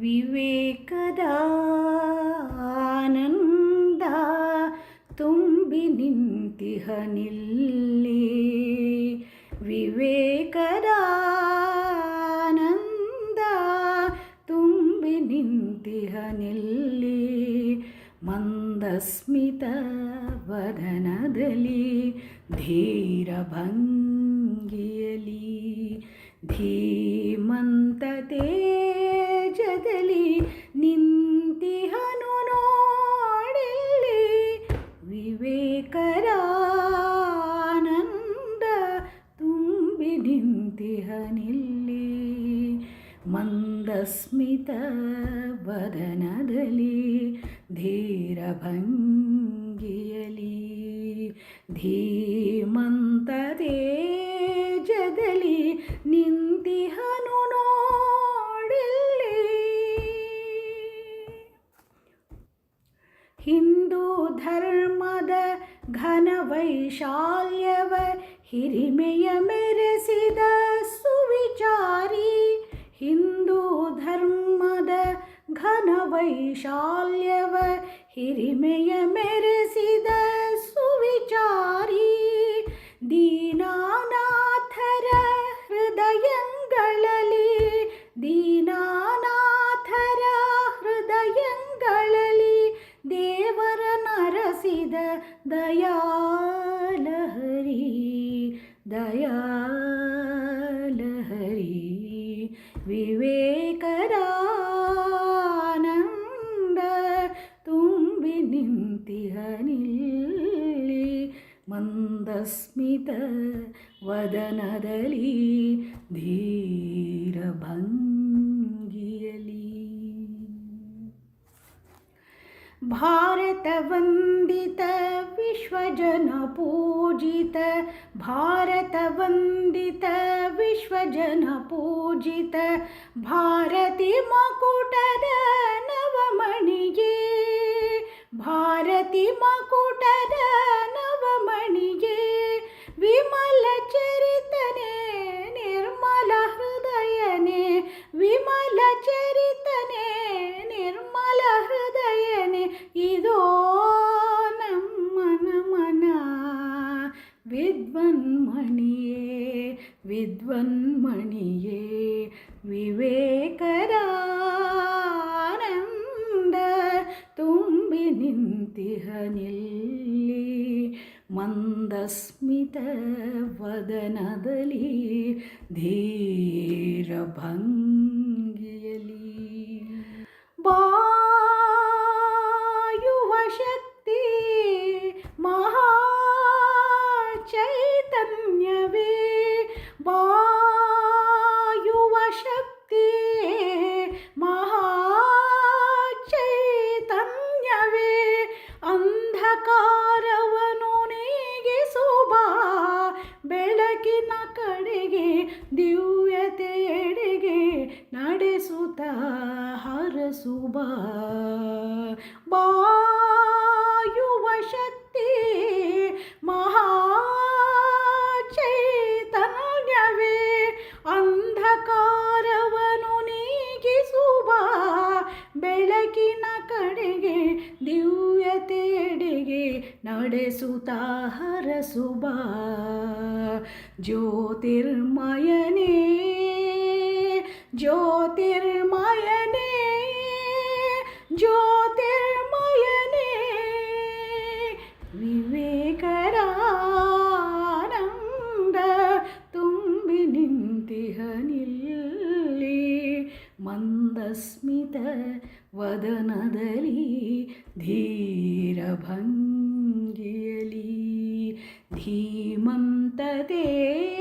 ವಿವೇಕದ ಆನಂದ ತುಂಬಿ ನಿಂತಿಹನಿಲ್ಲಿ ವಿವೇಕದ ಆನಂದ ತುಂಬಿ ನಿಂತಿಹನಿಲ್ಲಿ ಮಂದಸ್ಮಿತ ವದನದಲ್ಲಿ ಧೀರ ಭಂಗಿಯಲಿ ನಿಂತಿಹನಿಲ್ಲಿ ಮಂದಸ್ಮಿತ ವದನದಲ್ಲಿ ಧೀರ ಭಂಗಿಯಲಿ ಧೀಮಂತ ತೇಜದಲ್ಲಿ ನಿಂತಿಹನು ನೋಡಿಲ್ಲಿ. ಹಿಂದೂ ಧರ್ಮದ ಘನ ವೈಶಾಲ್ಯವ ಹಿರಿಮೆಯ ಮೆರೆಸಿದ ಸುವಿಚಾರಿ ಹಿಂದೂ ಧರ್ಮದ ಘನ ವೈಶಾಲ್ಯವ ಹಿರಿಮೆಯ ಮೆರೆಸಿದ ಸುವಿಚಾರಿ ನರಸಿದ ದಯಾಲಹರಿ ದಯಾಲಹರಿ ವಿವೇಕರಾನಂದ ತುಂಬಿ ನಿಂತಿಹನಿಲ್ಲಿ ಮಂದಸ್ಮಿತ ವದನದಲ್ಲಿ ಧೀರ भारतवंदितता विश्वजन पूजित भारत वंदित भारतवन्दित विश्वजनपूजित। भारती मकुटद नवमणि भारती मकुटद ವಿದ್ವನ್ಮಣಿಯೇ ವಿದ್ವನ್ಮಣಿಯೇ ವಿವೇಕರಾನಂದ ತುಂಬಿ ನಿಂತಿಹನಿಲ್ಲಿ ಮಂದಸ್ಮಿತ ವದನದಲ್ಲಿ ಧೀರ ಬೆಳಕಿನ ಕಡೆಗೆ ದಿವ್ಯತೆಯೆಡೆಗೆ ನಡೆಸುತ್ತ ಹರಸುಬ ಬಾಯುವ ನಡೆಸುತ್ತ ಹರಸುವ ಜ್ಯೋತಿರ್ಮಯನೇ ಜ್ಯೋತಿರ್ಮಯನೇ ಜ್ಯೋತಿರ್ಮಯನೇ ವಿವೇಕರಾನಂದ ತುಂಬಿ ನಿಂತಿಹನಿಲ್ಲಿ ಮಂದಸ್ಮಿತ ವದನದಲ್ಲಿ ಧೀರ ಭಂಗಿಯಲಿ ಧೀಮಂತ ತೇಜದಲ್ಲಿ